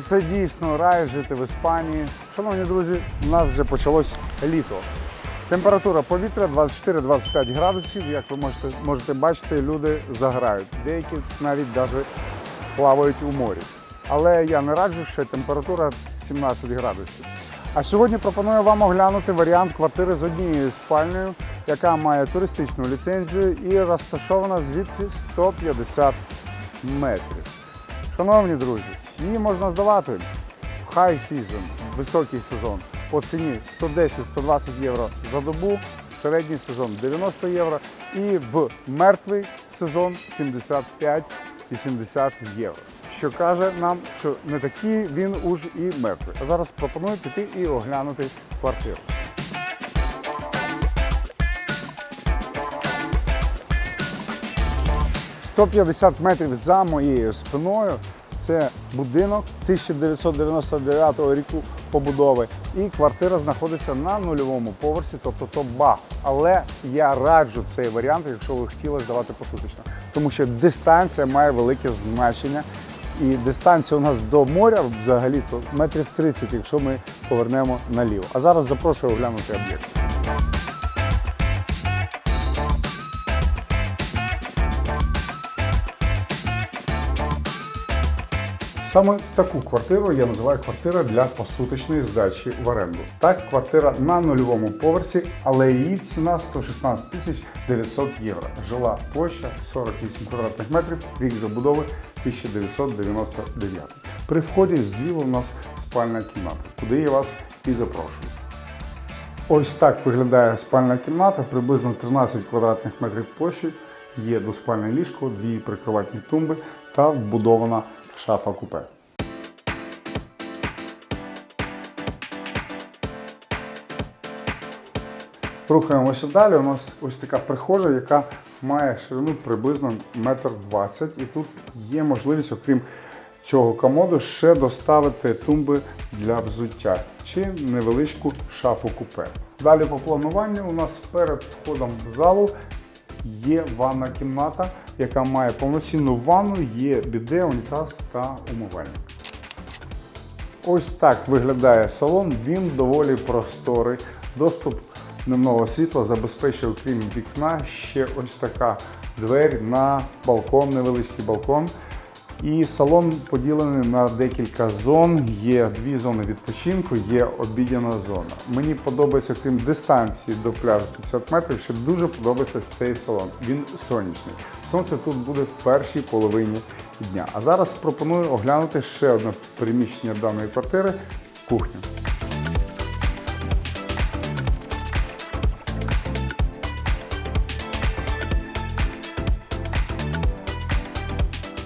Це дійсно рай жити в Іспанії. Шановні друзі, у нас вже почалось літо. Температура повітря 24-25 градусів. Як ви можете, можете бачити, люди заграють. Деякі навіть навіть плавають у морі. Але я не раджу, що температура 17 градусів. А сьогодні пропоную вам оглянути варіант квартири з однією спальнею, яка має туристичну ліцензію і розташована звідси 150 метрів. Шановні друзі, її можна здавати в high season, високий сезон, по ціні 110-120 євро за добу, в середній сезон 90 євро і в мертвий сезон 75 і 70 євро. Що каже нам, що не такий він уж і мертвий. А зараз пропоную піти і оглянути квартиру. – 150 метрів за моєю спиною це будинок 1999 року побудови. І квартира знаходиться на нульовому поверсі, тобто то бах. Але я раджу цей варіант, якщо ви хотіли здавати посуточно. Тому що дистанція має велике значення. І дистанція у нас до моря взагалі то метрів 30, якщо ми повернемо наліво. А зараз запрошую оглянути об'єкт. Саме таку квартиру я називаю квартира для посуточної здачі в оренду. Так, квартира на нульовому поверсі, але її ціна 116 тисяч 900 євро. Жила площа 48 квадратних метрів, рік забудови 1999. При вході зліва у нас спальна кімната, куди я вас і запрошую. Ось так виглядає спальна кімната, приблизно 13 квадратних метрів площі. Є двоспальне ліжко, дві прикроватні тумби та вбудована шафа купе. Рухаємося далі. У нас ось така прихожа, яка має ширину приблизно 1,20 м. І тут є можливість, окрім цього комоду, ще доставити тумби для взуття чи невеличку шафу купе. Далі по плануванню у нас перед входом в залу є ванна кімната, яка має повноцінну ванну, є біде, унітаз та умивальник. Ось так виглядає салон. Він доволі просторий. Доступ дневного світла забезпечує, крім вікна, ще ось така двері на балкон, невеличкий балкон. І салон поділений на декілька зон. Є дві зони відпочинку, є обідяна зона. Мені подобається, крім дистанції до пляжу 150 метрів, ще дуже подобається цей салон. Він сонячний. Сонце тут буде в першій половині дня. А зараз пропоную оглянути ще одне приміщення даної квартири кухню.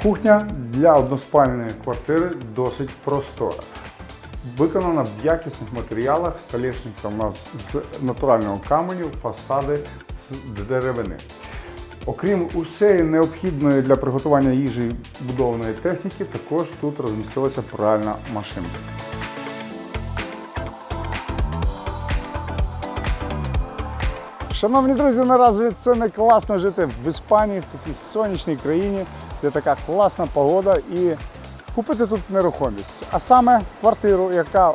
Кухня для односпальної квартири досить простора. Виконана в якісних матеріалах, столішниця у нас з натурального каменю, фасади з деревини. Окрім усієї необхідної для приготування їжі будованої техніки, також тут розмістилася пральна машинка. Шановні друзі, наразі це не класно жити в Іспанії, в такій сонячній країні, де така класна погода і купити тут нерухомість. А саме квартиру, яка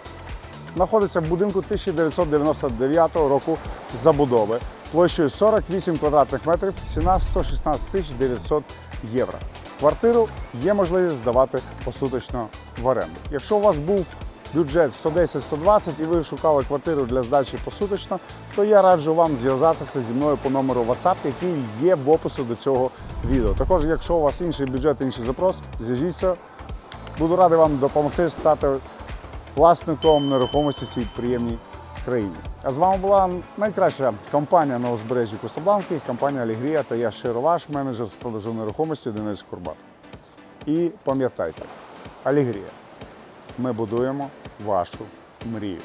знаходиться в будинку 1999 року забудови площею 48 квадратних метрів, ціна 116 тисяч 900 євро. Квартиру є можливість здавати посуточно в оренду. Якщо у вас був бюджет 110-120 і ви шукали квартиру для здачі посуточно, то я раджу вам зв'язатися зі мною по номеру WhatsApp, який є в опису до цього відео. Також, якщо у вас інший бюджет, інший запрос, зв'яжіться. Буду радий вам допомогти стати власником нерухомості в цій приємній країні. А з вами була найкраща компанія на узбережжі Костобланки, компанія Алігрія та я щиро ваш менеджер з продажу нерухомості Денис Курбат. І пам'ятайте, Алігрія. Ми будуємо вашу мрію.